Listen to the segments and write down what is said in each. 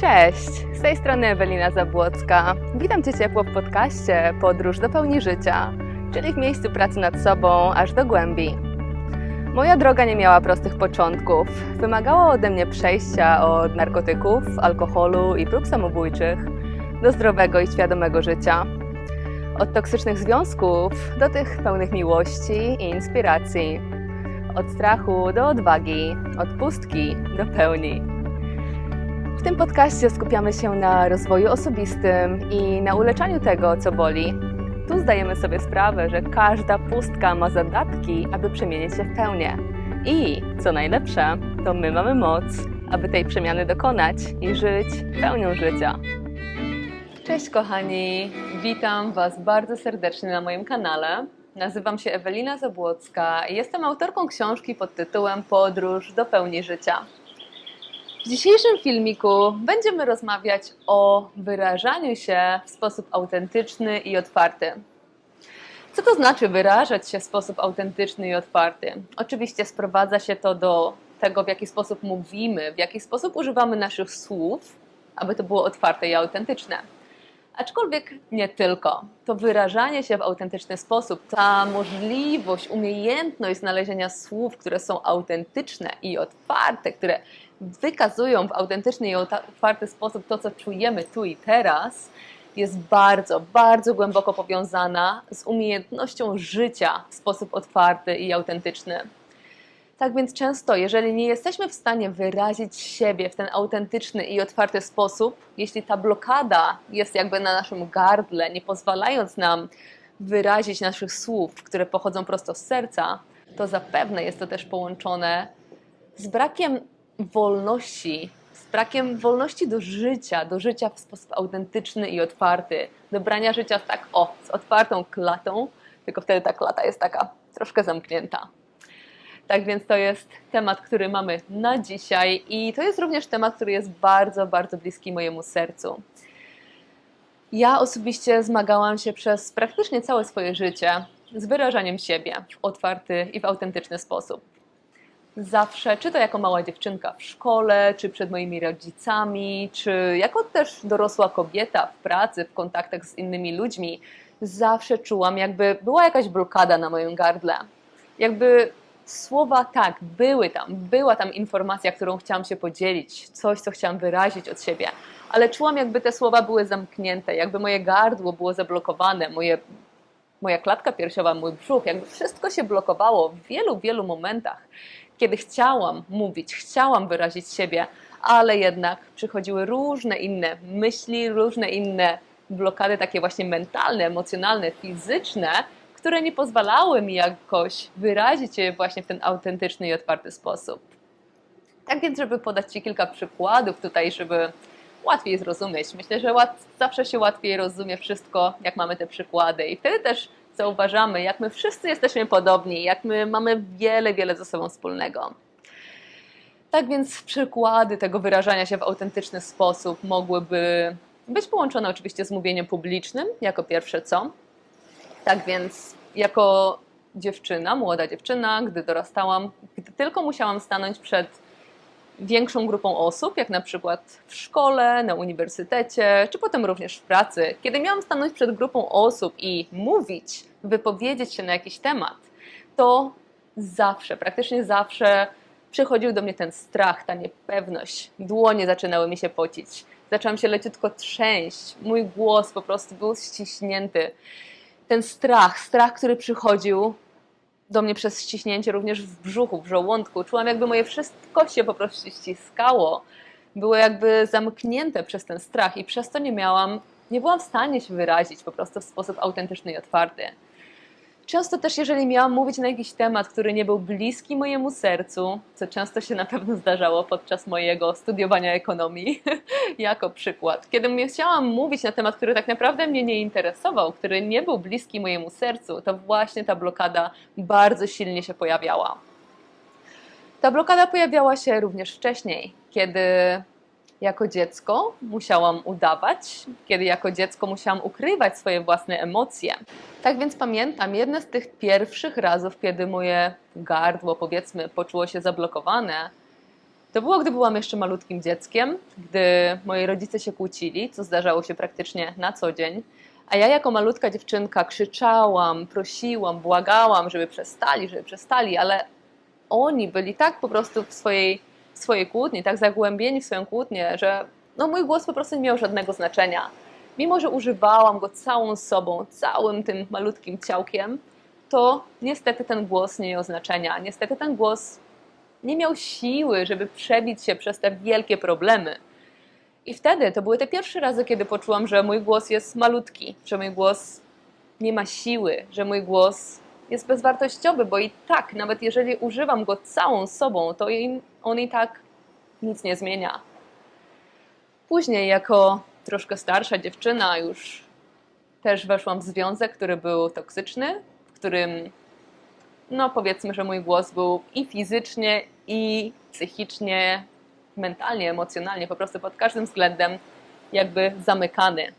Cześć, z tej strony Ewelina Zabłocka. Witam Cię ciepło w podcaście Podróż do pełni życia, czyli w miejscu pracy nad sobą aż do głębi. Moja droga nie miała prostych początków. Wymagała ode mnie przejścia od narkotyków, alkoholu i prób samobójczych do zdrowego i świadomego życia. Od toksycznych związków do tych pełnych miłości i inspiracji. Od strachu do odwagi, od pustki do pełni. W tym podcaście skupiamy się na rozwoju osobistym i na uleczaniu tego, co boli. Tu zdajemy sobie sprawę, że każda pustka ma zadatki, aby przemienić się w pełnię. I co najlepsze, to my mamy moc, aby tej przemiany dokonać i żyć pełnią życia. Cześć kochani, witam Was bardzo serdecznie na moim kanale. Nazywam się Ewelina Zabłocka i jestem autorką książki pod tytułem Podróż do pełni życia. W dzisiejszym filmiku będziemy rozmawiać o wyrażaniu się w sposób autentyczny i otwarty. Co to znaczy wyrażać się w sposób autentyczny i otwarty? Oczywiście sprowadza się to do tego, w jaki sposób mówimy, w jaki sposób używamy naszych słów, aby to było otwarte i autentyczne. Aczkolwiek nie tylko. To wyrażanie się w autentyczny sposób, ta możliwość, umiejętność znalezienia słów, które są autentyczne i otwarte, które wykazują w autentyczny i otwarty sposób to, co czujemy tu i teraz, jest bardzo, bardzo głęboko powiązana z umiejętnością życia w sposób otwarty i autentyczny. Tak więc często, jeżeli nie jesteśmy w stanie wyrazić siebie w ten autentyczny i otwarty sposób, jeśli ta blokada jest jakby na naszym gardle, nie pozwalając nam wyrazić naszych słów, które pochodzą prosto z serca, to zapewne jest to też połączone z brakiem wolności, z brakiem wolności do życia, do życia w sposób autentyczny i otwarty, do brania życia tak, o, z otwartą klatą, tylko wtedy ta klata jest taka troszkę zamknięta. Tak więc to jest temat, który mamy na dzisiaj i to jest również temat, który jest bardzo, bardzo bliski mojemu sercu. Ja osobiście zmagałam się przez praktycznie całe swoje życie z wyrażaniem siebie w otwarty i w autentyczny sposób. Zawsze, czy to jako mała dziewczynka w szkole, czy przed moimi rodzicami, czy jako też dorosła kobieta w pracy, w kontaktach z innymi ludźmi, zawsze czułam, jakby była jakaś blokada na moim gardle. Jakby słowa tak, były tam, była tam informacja, którą chciałam się podzielić, coś, co chciałam wyrazić od siebie, ale czułam, jakby te słowa były zamknięte, jakby moje gardło było zablokowane, moje, moja klatka piersiowa, mój brzuch, jakby wszystko się blokowało w wielu, wielu momentach, kiedy chciałam mówić, chciałam wyrazić siebie, ale jednak przychodziły różne inne myśli, różne inne blokady, takie właśnie mentalne, emocjonalne, fizyczne, które nie pozwalały mi jakoś wyrazić je właśnie w ten autentyczny i otwarty sposób. Tak więc, żeby podać Ci kilka przykładów tutaj, żeby łatwiej zrozumieć. Myślę, że łat, zawsze się łatwiej rozumie wszystko, jak mamy te przykłady i wtedy też zauważamy, jak my wszyscy jesteśmy podobni, jak my mamy wiele, wiele ze sobą wspólnego. Tak więc przykłady tego wyrażania się w autentyczny sposób mogłyby być połączone oczywiście z mówieniem publicznym, jako pierwsze co, tak więc jako dziewczyna, młoda dziewczyna, gdy dorastałam, gdy tylko musiałam stanąć przed większą grupą osób, jak na przykład w szkole, na uniwersytecie, czy potem również w pracy, kiedy miałam stanąć przed grupą osób i mówić, wypowiedzieć się na jakiś temat, to zawsze, praktycznie zawsze przychodził do mnie ten strach, ta niepewność. Dłonie zaczynały mi się pocić. Zaczęłam się leciutko trzęść. Mój głos po prostu był ściśnięty ten strach, strach, który przychodził do mnie przez ściśnięcie również w brzuchu, w żołądku. Czułam, jakby moje wszystko się po prostu ściskało. Było jakby zamknięte przez ten strach i przez to nie miałam, nie byłam w stanie się wyrazić po prostu w sposób autentyczny i otwarty. Często też, jeżeli miałam mówić na jakiś temat, który nie był bliski mojemu sercu, co często się na pewno zdarzało podczas mojego studiowania ekonomii, jako przykład, kiedy chciałam mówić na temat, który tak naprawdę mnie nie interesował, który nie był bliski mojemu sercu, to właśnie ta blokada bardzo silnie się pojawiała. Ta blokada pojawiała się również wcześniej, kiedy jako dziecko musiałam udawać, kiedy jako dziecko musiałam ukrywać swoje własne emocje. Tak więc pamiętam jedne z tych pierwszych razów, kiedy moje gardło, powiedzmy, poczuło się zablokowane, To było, gdy byłam jeszcze malutkim dzieckiem, gdy moi rodzice się kłócili, co zdarzało się praktycznie na co dzień. A ja jako malutka dziewczynka krzyczałam, prosiłam, błagałam, żeby przestali, żeby przestali, ale oni byli tak po prostu w swojej, swojej kłótni, tak zagłębieni w swoją kłótnię, że no, mój głos po prostu nie miał żadnego znaczenia. Mimo, że używałam go całą sobą, całym tym malutkim ciałkiem, to niestety ten głos nie miał znaczenia. Niestety ten głos nie miał siły, żeby przebić się przez te wielkie problemy. I wtedy to były te pierwsze razy, kiedy poczułam, że mój głos jest malutki, że mój głos nie ma siły, że mój głos jest bezwartościowy, bo i tak, nawet jeżeli używam go całą sobą, to on i tak nic nie zmienia. Później, jako troszkę starsza dziewczyna, już też weszłam w związek, który był toksyczny, w którym, no powiedzmy, że mój głos był i fizycznie, i psychicznie, mentalnie, emocjonalnie, po prostu pod każdym względem jakby zamykany.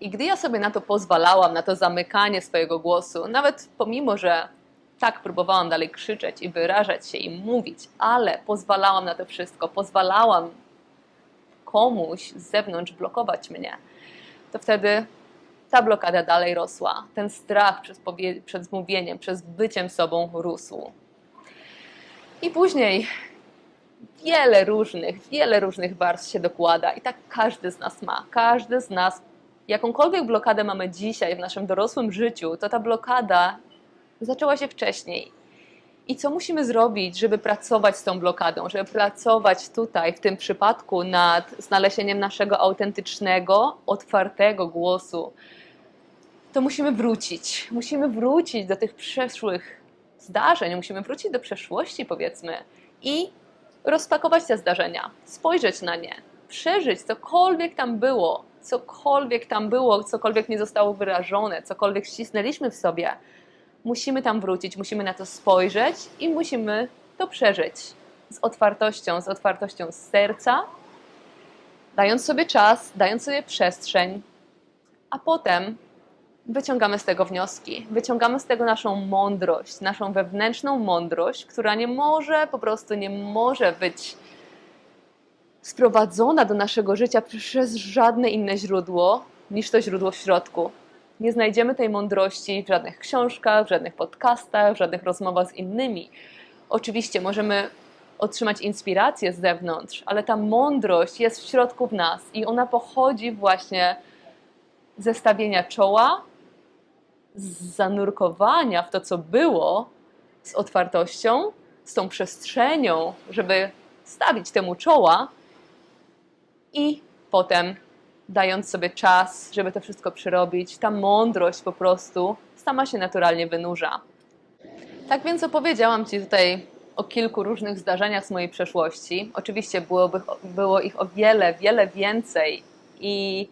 I gdy ja sobie na to pozwalałam, na to zamykanie swojego głosu, nawet pomimo, że tak próbowałam dalej krzyczeć i wyrażać się i mówić, ale pozwalałam na to wszystko, pozwalałam komuś z zewnątrz blokować mnie, to wtedy ta blokada dalej rosła. Ten strach przed, przed mówieniem, przez byciem sobą rósł. I później wiele różnych, wiele różnych warstw się dokłada i tak każdy z nas ma. Każdy z nas, jakąkolwiek blokadę mamy dzisiaj w naszym dorosłym życiu, to ta blokada zaczęła się wcześniej. I co musimy zrobić, żeby pracować z tą blokadą, żeby pracować tutaj, w tym przypadku, nad znalezieniem naszego autentycznego, otwartego głosu? To musimy wrócić. Musimy wrócić do tych przeszłych zdarzeń, musimy wrócić do przeszłości, powiedzmy, i rozpakować te zdarzenia, spojrzeć na nie, przeżyć cokolwiek tam było, cokolwiek tam było, cokolwiek nie zostało wyrażone, cokolwiek ścisnęliśmy w sobie. Musimy tam wrócić, musimy na to spojrzeć i musimy to przeżyć z otwartością, z otwartością z serca, dając sobie czas, dając sobie przestrzeń, a potem wyciągamy z tego wnioski, wyciągamy z tego naszą mądrość, naszą wewnętrzną mądrość, która nie może, po prostu nie może być sprowadzona do naszego życia przez żadne inne źródło niż to źródło w środku. Nie znajdziemy tej mądrości w żadnych książkach, w żadnych podcastach, w żadnych rozmowach z innymi. Oczywiście możemy otrzymać inspirację z zewnątrz, ale ta mądrość jest w środku w nas i ona pochodzi właśnie ze stawienia czoła z zanurkowania w to, co było, z otwartością, z tą przestrzenią, żeby stawić temu czoła i potem dając sobie czas, żeby to wszystko przerobić, ta mądrość po prostu sama się naturalnie wynurza. Tak więc opowiedziałam Ci tutaj o kilku różnych zdarzeniach z mojej przeszłości. Oczywiście byłoby, było ich o wiele, wiele więcej i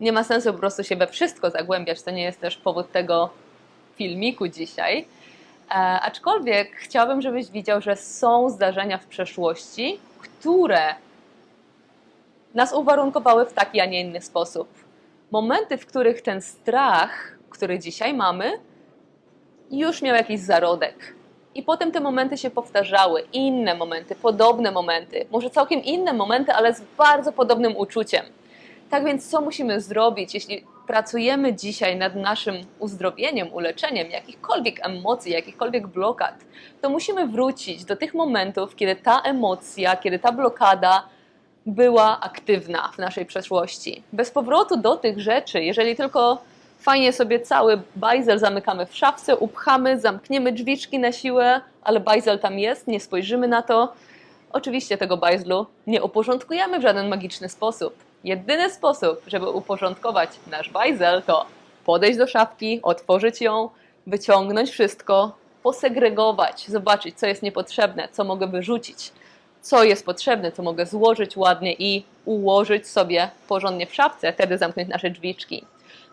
nie ma sensu po prostu się we wszystko zagłębiać, to nie jest też powód tego filmiku dzisiaj. E, aczkolwiek chciałabym, żebyś widział, że są zdarzenia w przeszłości, które nas uwarunkowały w taki, a nie inny sposób. Momenty, w których ten strach, który dzisiaj mamy, już miał jakiś zarodek. I potem te momenty się powtarzały, inne momenty, podobne momenty, może całkiem inne momenty, ale z bardzo podobnym uczuciem. Tak więc, co musimy zrobić, jeśli pracujemy dzisiaj nad naszym uzdrowieniem, uleczeniem jakichkolwiek emocji, jakichkolwiek blokad, to musimy wrócić do tych momentów, kiedy ta emocja, kiedy ta blokada była aktywna w naszej przeszłości. Bez powrotu do tych rzeczy, jeżeli tylko fajnie sobie cały bajzel zamykamy w szafce, upchamy, zamkniemy drzwiczki na siłę, ale bajzel tam jest, nie spojrzymy na to. Oczywiście tego bajzlu nie uporządkujemy w żaden magiczny sposób Jedyny sposób, żeby uporządkować nasz bajzel, to podejść do szafki, otworzyć ją, wyciągnąć wszystko, posegregować, zobaczyć, co jest niepotrzebne, co mogę wyrzucić, co jest potrzebne, co mogę złożyć ładnie i ułożyć sobie porządnie w szafce, wtedy zamknąć nasze drzwiczki.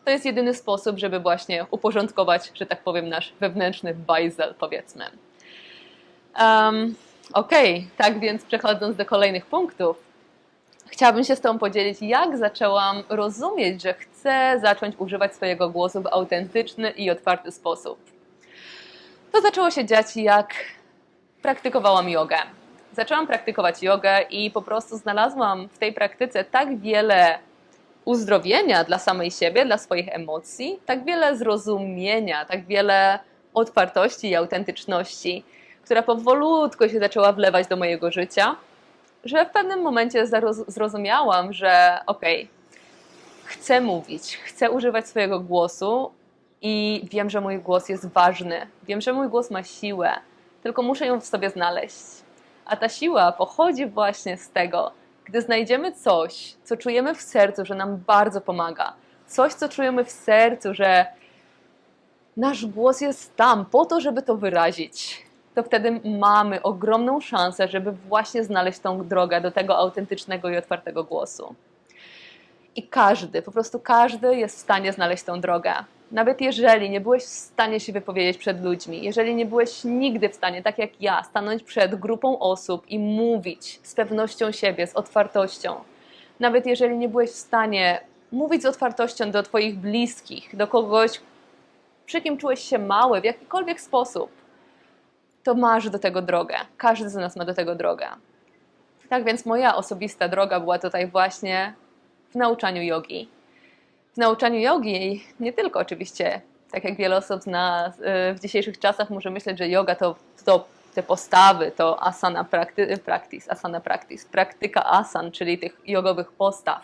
To jest jedyny sposób, żeby właśnie uporządkować, że tak powiem, nasz wewnętrzny bajzel, powiedzmy. Um, ok, tak więc przechodząc do kolejnych punktów, chciałabym się z Tobą podzielić, jak zaczęłam rozumieć, że chcę zacząć używać swojego głosu w autentyczny i otwarty sposób. To zaczęło się dziać, jak praktykowałam jogę. Zaczęłam praktykować jogę i po prostu znalazłam w tej praktyce tak wiele uzdrowienia dla samej siebie, dla swoich emocji, tak wiele zrozumienia, tak wiele otwartości i autentyczności, która powolutku się zaczęła wlewać do mojego życia, że w pewnym momencie zrozumiałam, że okej, chcę mówić, chcę używać swojego głosu i wiem, że mój głos jest ważny, wiem, że mój głos ma siłę, tylko muszę ją w sobie znaleźć. A ta siła pochodzi właśnie z tego, gdy znajdziemy coś, co czujemy w sercu, że nam bardzo pomaga, coś, co czujemy w sercu, że nasz głos jest tam po to, żeby to wyrazić, to wtedy mamy ogromną szansę, żeby właśnie znaleźć tą drogę do tego autentycznego i otwartego głosu. I każdy, po prostu każdy jest w stanie znaleźć tą drogę. Nawet jeżeli nie byłeś w stanie się wypowiedzieć przed ludźmi, jeżeli nie byłeś nigdy w stanie, tak jak ja, stanąć przed grupą osób i mówić z pewnością siebie, z otwartością, nawet jeżeli nie byłeś w stanie mówić z otwartością do Twoich bliskich, do kogoś, przy kim czułeś się mały, w jakikolwiek sposób, to masz do tego drogę. Każdy z nas ma do tego drogę. Tak więc moja osobista droga była tutaj właśnie w nauczaniu jogi. W nauczaniu jogi, nie tylko oczywiście, tak jak wiele osób zna y, w dzisiejszych czasach, może myśleć, że yoga to, to te postawy, to asana practice, asana practice, praktyka asan, czyli tych jogowych postaw.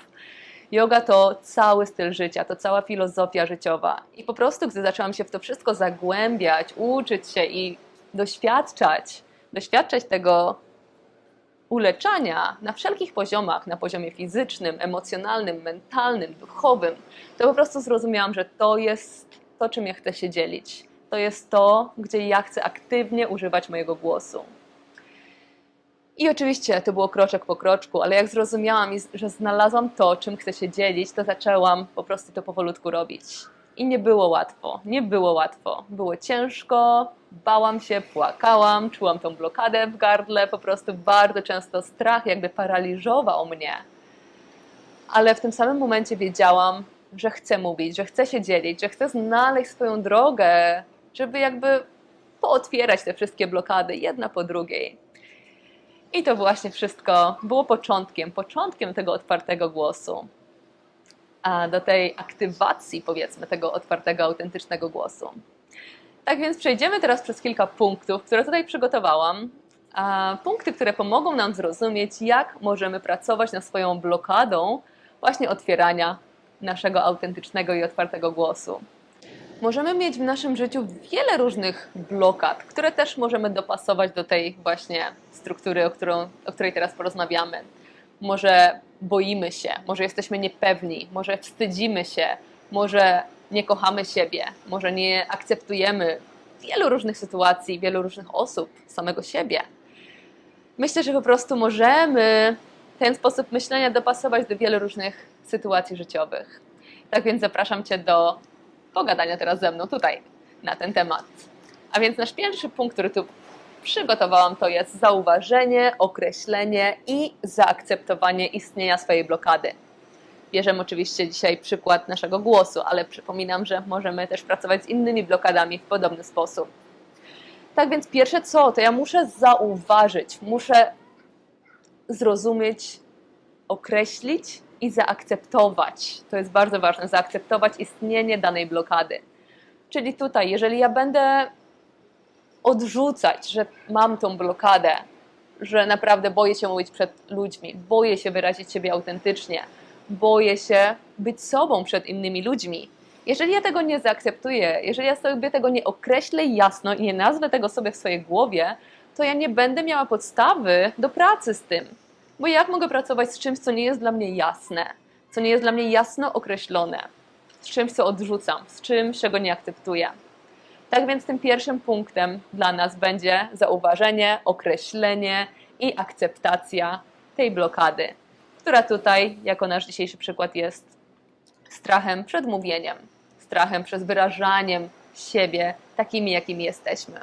Yoga to cały styl życia, to cała filozofia życiowa. I po prostu, gdy zaczęłam się w to wszystko zagłębiać, uczyć się i doświadczać, doświadczać tego uleczania na wszelkich poziomach, na poziomie fizycznym, emocjonalnym, mentalnym, duchowym, to po prostu zrozumiałam, że to jest to, czym ja chcę się dzielić. To jest to, gdzie ja chcę aktywnie używać mojego głosu. I oczywiście to było kroczek po kroczku, ale jak zrozumiałam, że znalazłam to, czym chcę się dzielić, to zaczęłam po prostu to powolutku robić. I nie było łatwo, nie było łatwo. Było ciężko, bałam się, płakałam, czułam tą blokadę w gardle, po prostu bardzo często strach jakby paraliżował mnie. Ale w tym samym momencie wiedziałam, że chcę mówić, że chcę się dzielić, że chcę znaleźć swoją drogę, żeby jakby pootwierać te wszystkie blokady jedna po drugiej. I to właśnie wszystko było początkiem, początkiem tego otwartego głosu do tej aktywacji, powiedzmy, tego otwartego, autentycznego głosu. Tak więc przejdziemy teraz przez kilka punktów, które tutaj przygotowałam. Punkty, które pomogą nam zrozumieć, jak możemy pracować nad swoją blokadą właśnie otwierania naszego autentycznego i otwartego głosu. Możemy mieć w naszym życiu wiele różnych blokad, które też możemy dopasować do tej właśnie struktury, o, którą, o której teraz porozmawiamy. Może boimy się, może jesteśmy niepewni, może wstydzimy się, może nie kochamy siebie, może nie akceptujemy wielu różnych sytuacji, wielu różnych osób, samego siebie. Myślę, że po prostu możemy ten sposób myślenia dopasować do wielu różnych sytuacji życiowych. Tak więc zapraszam Cię do pogadania teraz ze mną tutaj na ten temat. A więc nasz pierwszy punkt, który tu przygotowałam, to jest zauważenie, określenie i zaakceptowanie istnienia swojej blokady. Bierzemy oczywiście dzisiaj przykład naszego głosu, ale przypominam, że możemy też pracować z innymi blokadami w podobny sposób. Tak więc pierwsze co, to ja muszę zauważyć, muszę zrozumieć, określić i zaakceptować. To jest bardzo ważne, zaakceptować istnienie danej blokady. Czyli tutaj, jeżeli ja będę odrzucać, że mam tą blokadę, że naprawdę boję się mówić przed ludźmi, boję się wyrazić siebie autentycznie, boję się być sobą przed innymi ludźmi. Jeżeli ja tego nie zaakceptuję, jeżeli ja sobie tego nie określę jasno i nie nazwę tego sobie w swojej głowie, to ja nie będę miała podstawy do pracy z tym. Bo jak mogę pracować z czymś, co nie jest dla mnie jasne, co nie jest dla mnie jasno określone, z czymś, co odrzucam, z czymś, czego nie akceptuję. Tak więc tym pierwszym punktem dla nas będzie zauważenie, określenie i akceptacja tej blokady, która tutaj, jako nasz dzisiejszy przykład, jest strachem przed mówieniem, strachem przed wyrażaniem siebie takimi, jakimi jesteśmy.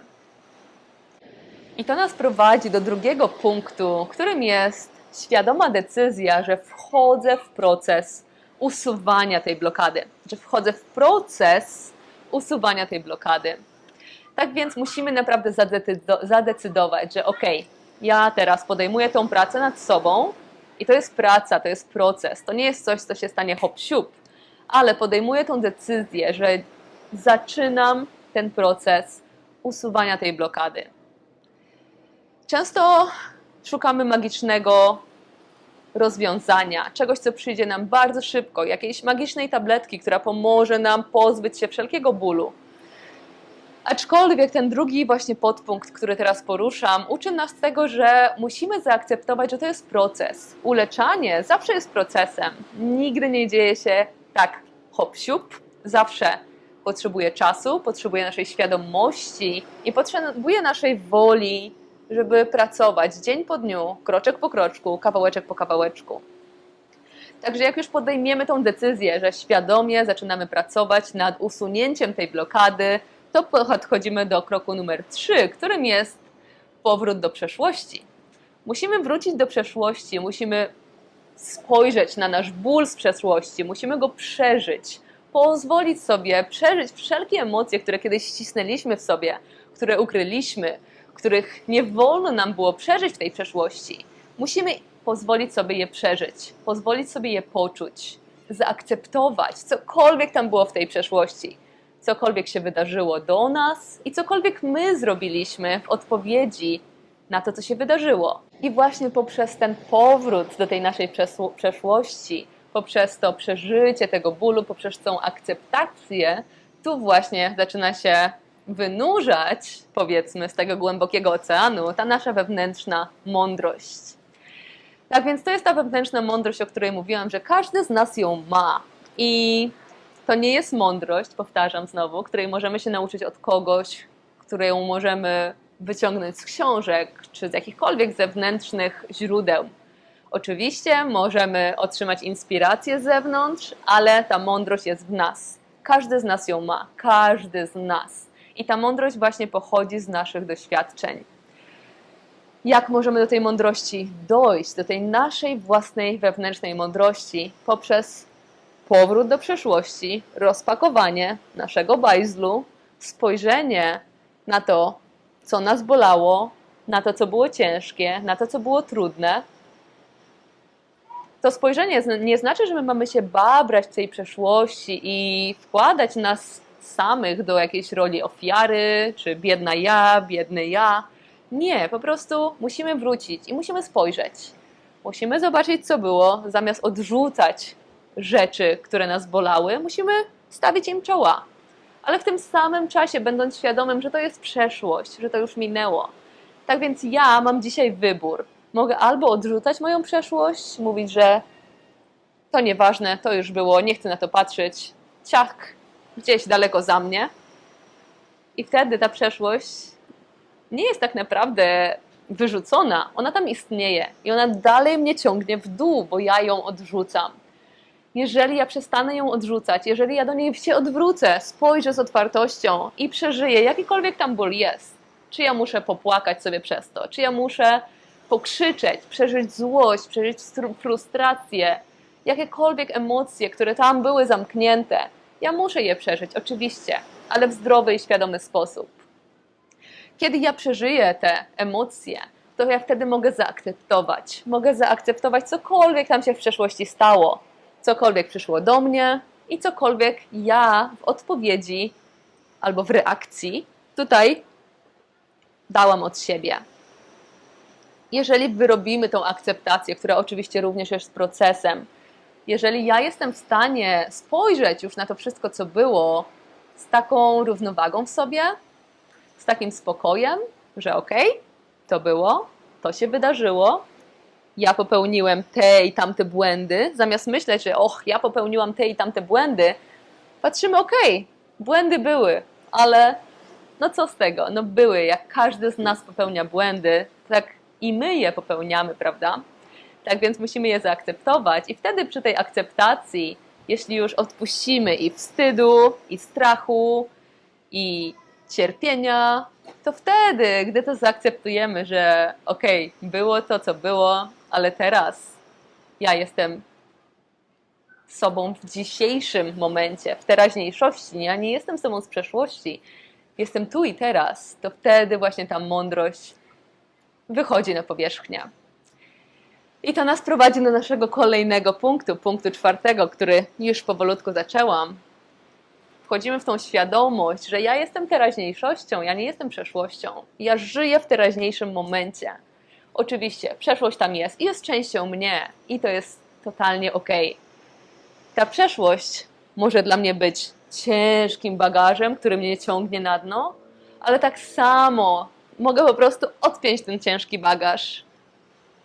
I to nas prowadzi do drugiego punktu, którym jest świadoma decyzja, że wchodzę w proces usuwania tej blokady, że wchodzę w proces usuwania tej blokady. Tak więc musimy naprawdę zadecydować, że ok, ja teraz podejmuję tą pracę nad sobą i to jest praca, to jest proces, to nie jest coś, co się stanie hop siup, ale podejmuję tą decyzję, że zaczynam ten proces usuwania tej blokady. Często szukamy magicznego rozwiązania, czegoś, co przyjdzie nam bardzo szybko, jakiejś magicznej tabletki, która pomoże nam pozbyć się wszelkiego bólu. Aczkolwiek ten drugi właśnie podpunkt, który teraz poruszam, uczy nas tego, że musimy zaakceptować, że to jest proces. Uleczanie zawsze jest procesem. Nigdy nie dzieje się tak hop siup, zawsze potrzebuje czasu, potrzebuje naszej świadomości i potrzebuje naszej woli, żeby pracować dzień po dniu, kroczek po kroczku, kawałeczek po kawałeczku. Także jak już podejmiemy tą decyzję, że świadomie zaczynamy pracować nad usunięciem tej blokady, to podchodzimy do kroku numer 3, którym jest powrót do przeszłości. Musimy wrócić do przeszłości, musimy spojrzeć na nasz ból z przeszłości, musimy go przeżyć, pozwolić sobie przeżyć wszelkie emocje, które kiedyś ścisnęliśmy w sobie, które ukryliśmy, których nie wolno nam było przeżyć w tej przeszłości. Musimy pozwolić sobie je przeżyć, pozwolić sobie je poczuć, zaakceptować cokolwiek tam było w tej przeszłości, cokolwiek się wydarzyło do nas i cokolwiek my zrobiliśmy w odpowiedzi na to, co się wydarzyło. I właśnie poprzez ten powrót do tej naszej przeszłości, poprzez to przeżycie tego bólu, poprzez tą akceptację, tu właśnie zaczyna się wynurzać, powiedzmy, z tego głębokiego oceanu, ta nasza wewnętrzna mądrość. Tak więc to jest ta wewnętrzna mądrość, o której mówiłam, że każdy z nas ją ma. I to nie jest mądrość, powtarzam znowu, której możemy się nauczyć od kogoś, którą możemy wyciągnąć z książek czy z jakichkolwiek zewnętrznych źródeł. Oczywiście możemy otrzymać inspirację z zewnątrz, ale ta mądrość jest w nas. Każdy z nas ją ma, każdy z nas. I ta mądrość właśnie pochodzi z naszych doświadczeń. Jak możemy do tej mądrości dojść, do tej naszej własnej wewnętrznej mądrości? Poprzez powrót do przeszłości, rozpakowanie naszego bajzlu, spojrzenie na to, co nas bolało, na to, co było ciężkie, na to, co było trudne. To spojrzenie nie znaczy, że my mamy się babrać w tej przeszłości i wkładać nas samych do jakiejś roli ofiary, czy biedna ja, biedny ja. Nie, po prostu musimy wrócić i musimy spojrzeć. Musimy zobaczyć, co było, zamiast odrzucać rzeczy, które nas bolały, musimy stawić im czoła. Ale w tym samym czasie, będąc świadomym, że to jest przeszłość, że to już minęło. Tak więc ja mam dzisiaj wybór. Mogę albo odrzucać moją przeszłość, mówić, że to nieważne, to już było, nie chcę na to patrzeć, ciach, gdzieś daleko za mnie. I wtedy ta przeszłość nie jest tak naprawdę wyrzucona, ona tam istnieje i ona dalej mnie ciągnie w dół, bo ja ją odrzucam. Jeżeli ja przestanę ją odrzucać, jeżeli ja do niej się odwrócę, spojrzę z otwartością i przeżyję jakikolwiek tam ból jest, czy ja muszę popłakać sobie przez to, czy ja muszę pokrzyczeć, przeżyć złość, przeżyć frustrację, jakiekolwiek emocje, które tam były zamknięte, ja muszę je przeżyć, oczywiście, ale w zdrowy i świadomy sposób. Kiedy ja przeżyję te emocje, to ja wtedy mogę zaakceptować. Mogę zaakceptować cokolwiek tam się w przeszłości stało, cokolwiek przyszło do mnie i cokolwiek ja w odpowiedzi albo w reakcji tutaj dałam od siebie. Jeżeli wyrobimy tą akceptację, która oczywiście również jest procesem, jeżeli ja jestem w stanie spojrzeć już na to wszystko, co było, z taką równowagą w sobie, z takim spokojem, że okej, okay, to było, to się wydarzyło, ja popełniłem te i tamte błędy, zamiast myśleć, że och, ja popełniłam te i tamte błędy, patrzymy, okej, okay, błędy były, ale no co z tego? No były, jak każdy z nas popełnia błędy, tak i my je popełniamy, prawda? Tak więc musimy je zaakceptować, i wtedy przy tej akceptacji, jeśli już odpuścimy i wstydu, i strachu, i cierpienia, to wtedy, gdy to zaakceptujemy, że okej, okay, było to, co było, ale teraz ja jestem sobą w dzisiejszym momencie, w teraźniejszości, ja nie jestem sobą z przeszłości, jestem tu i teraz, to wtedy właśnie ta mądrość wychodzi na powierzchnię. I to nas prowadzi do naszego kolejnego punktu, punktu czwartego, który już powolutku zaczęłam. Wchodzimy w tą świadomość, że ja jestem teraźniejszością, ja nie jestem przeszłością. Ja żyję w teraźniejszym momencie. Oczywiście, przeszłość tam jest i jest częścią mnie, i to jest totalnie ok. Ta przeszłość może dla mnie być ciężkim bagażem, który mnie ciągnie na dno, ale tak samo mogę po prostu odpiąć ten ciężki bagaż,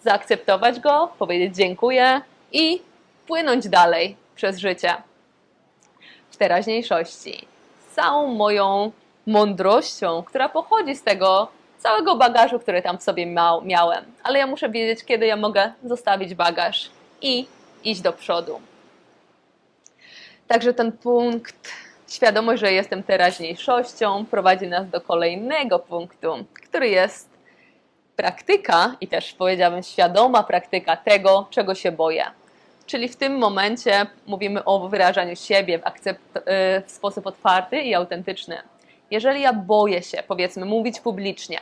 zaakceptować go, powiedzieć dziękuję i płynąć dalej przez życie w teraźniejszości. Z całą moją mądrością, która pochodzi z tego całego bagażu, który tam w sobie miał, miałem. Ale ja muszę wiedzieć, kiedy ja mogę zostawić bagaż i iść do przodu. Także ten punkt, świadomość, że jestem teraźniejszością, prowadzi nas do kolejnego punktu, który jest praktyka i też powiedziałabym świadoma praktyka tego, czego się boję. Czyli w tym momencie mówimy o wyrażaniu siebie w, akcept, y, w sposób otwarty i autentyczny. Jeżeli ja boję się, powiedzmy, mówić publicznie,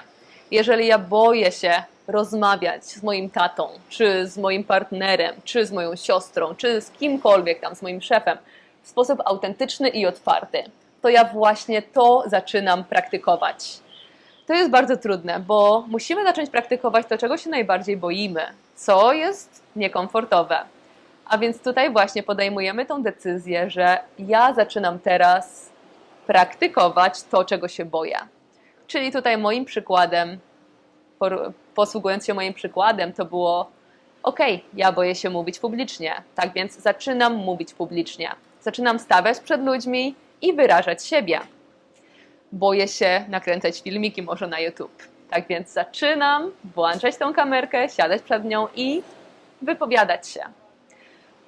jeżeli ja boję się rozmawiać z moim tatą, czy z moim partnerem, czy z moją siostrą, czy z kimkolwiek tam, z moim szefem, w sposób autentyczny i otwarty, to ja właśnie to zaczynam praktykować. To jest bardzo trudne, bo musimy zacząć praktykować to, czego się najbardziej boimy, co jest niekomfortowe. A więc tutaj właśnie podejmujemy tą decyzję, że ja zaczynam teraz praktykować to, czego się boję. Czyli tutaj moim przykładem, posługując się moim przykładem, to było: OK, ja boję się mówić publicznie, tak więc zaczynam mówić publicznie. Zaczynam stawiać przed ludźmi i wyrażać siebie. Boję się nakręcać filmiki może na YouTube. Tak więc zaczynam włączać tą kamerkę, siadać przed nią i wypowiadać się.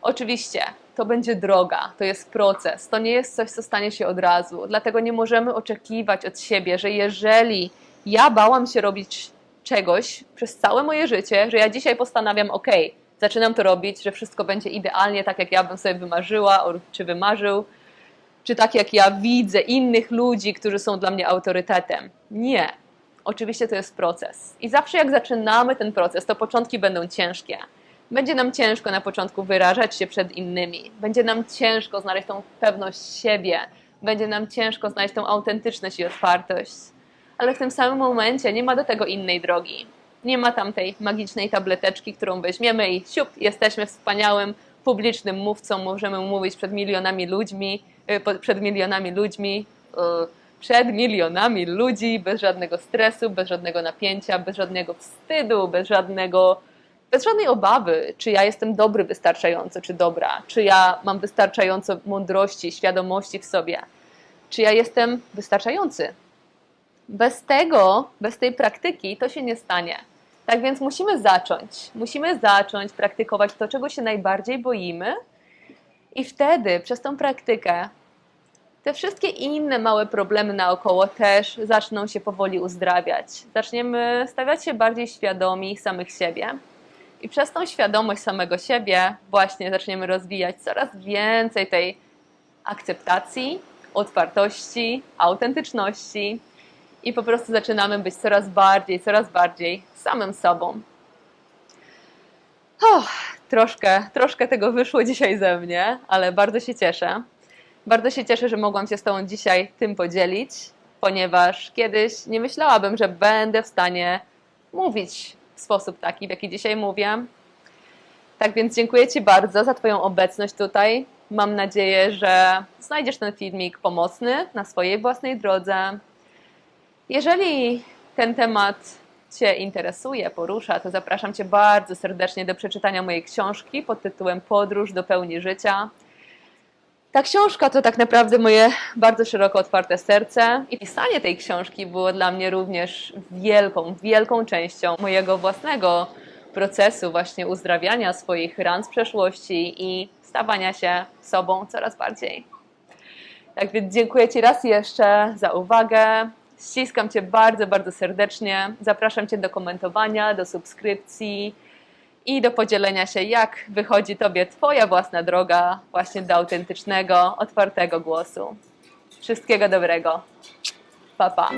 Oczywiście to będzie droga, to jest proces, to nie jest coś, co stanie się od razu. Dlatego nie możemy oczekiwać od siebie, że jeżeli ja bałam się robić czegoś przez całe moje życie, że ja dzisiaj postanawiam, ok, zaczynam to robić, że wszystko będzie idealnie tak, jak ja bym sobie wymarzyła, czy wymarzył, czy tak, jak ja widzę innych ludzi, którzy są dla mnie autorytetem. Nie. Oczywiście to jest proces. I zawsze jak zaczynamy ten proces, to początki będą ciężkie. Będzie nam ciężko na początku wyrażać się przed innymi. Będzie nam ciężko znaleźć tą pewność siebie. Będzie nam ciężko znaleźć tą autentyczność i otwartość. Ale w tym samym momencie nie ma do tego innej drogi. Nie ma tam tej magicznej tableteczki, którą weźmiemy i siup, jesteśmy wspaniałym publicznym mówcą, możemy mówić przed milionami ludzi, y, przed milionami ludźmi, y, przed milionami ludzi, bez żadnego stresu, bez żadnego napięcia, bez żadnego wstydu, bez żadnego bez żadnej obawy, czy ja jestem dobry wystarczająco, czy dobra, czy ja mam wystarczająco mądrości, świadomości w sobie, czy ja jestem wystarczający. Bez tego, bez tej praktyki to się nie stanie. Tak więc musimy zacząć. Musimy zacząć praktykować to, czego się najbardziej boimy, i wtedy przez tą praktykę te wszystkie inne małe problemy naokoło też zaczną się powoli uzdrawiać. Zaczniemy stawiać się bardziej świadomi samych siebie i przez tą świadomość samego siebie właśnie zaczniemy rozwijać coraz więcej tej akceptacji, otwartości, autentyczności i po prostu zaczynamy być coraz bardziej, coraz bardziej samym sobą. Troszkę, troszkę tego wyszło dzisiaj ze mnie, ale bardzo się cieszę. Bardzo się cieszę, że mogłam się z Tobą dzisiaj tym podzielić, ponieważ kiedyś nie myślałabym, że będę w stanie mówić w sposób taki, w jaki dzisiaj mówię. Tak więc dziękuję Ci bardzo za Twoją obecność tutaj. Mam nadzieję, że znajdziesz ten filmik pomocny na swojej własnej drodze. Jeżeli ten temat Cię interesuje, porusza, to zapraszam Cię bardzo serdecznie do przeczytania mojej książki pod tytułem Podróż do pełni życia. Ta książka to tak naprawdę moje bardzo szeroko otwarte serce i pisanie tej książki było dla mnie również wielką, wielką częścią mojego własnego procesu właśnie uzdrawiania swoich ran z przeszłości i stawania się sobą coraz bardziej. Tak więc dziękuję Ci raz jeszcze za uwagę. Ściskam Cię bardzo, bardzo serdecznie. Zapraszam Cię do komentowania, do subskrypcji i do podzielenia się, jak wychodzi Tobie Twoja własna droga właśnie do autentycznego, otwartego głosu. Wszystkiego dobrego. Pa, pa.